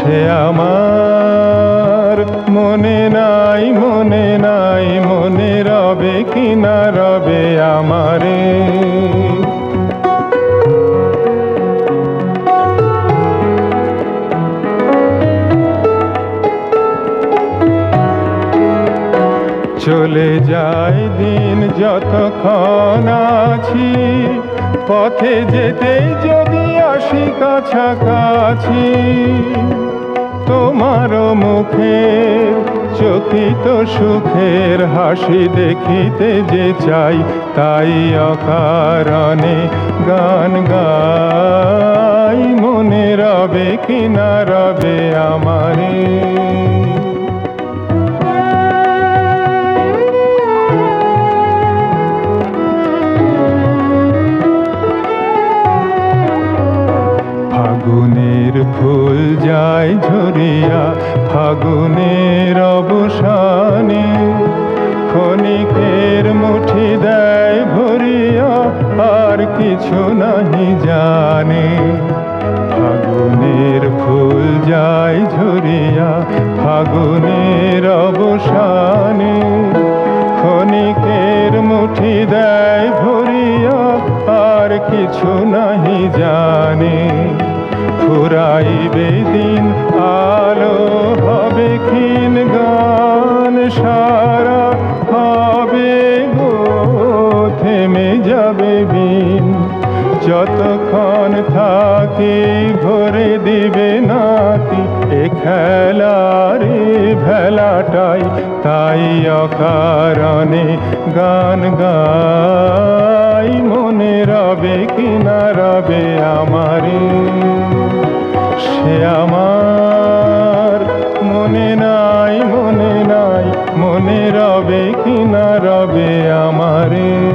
সে আমার। মনে নাই মনে নাই, মনে রবে কি না রবে আমারে। চলে যায় দিন যতক্ষণ আছি, পথে যেতে যদি আসি কাছাকাছি। তোমার মুখে, চকিত সুখের হাসি দেখিতে যে চাই, তাই অকারণে গান গাই। মনে রবে কিনা রবে আমারে ফাগুনের অবসানে ক্ষণিকের মুঠি দেয় ভরিয়া, আর কিছু নাহি জানে। ফাগুনের ফুল যায় ঝরিয়া, ফাগুনের অবসানে ক্ষণিকের মুঠি দেয় ভরিয়া, আর কিছু নাহি জানে। ফুরাইবে দিন, আলো হবে ক্ষীণ গান, সারা হবে গো থেমে যাবে বিন। যতক্ষণ থাকি ভরে দিবে নাকি এ খেলারে ভেলাটাই, তাই অকারণে গান গাই। মনে রবে কিনা রবে আমারে?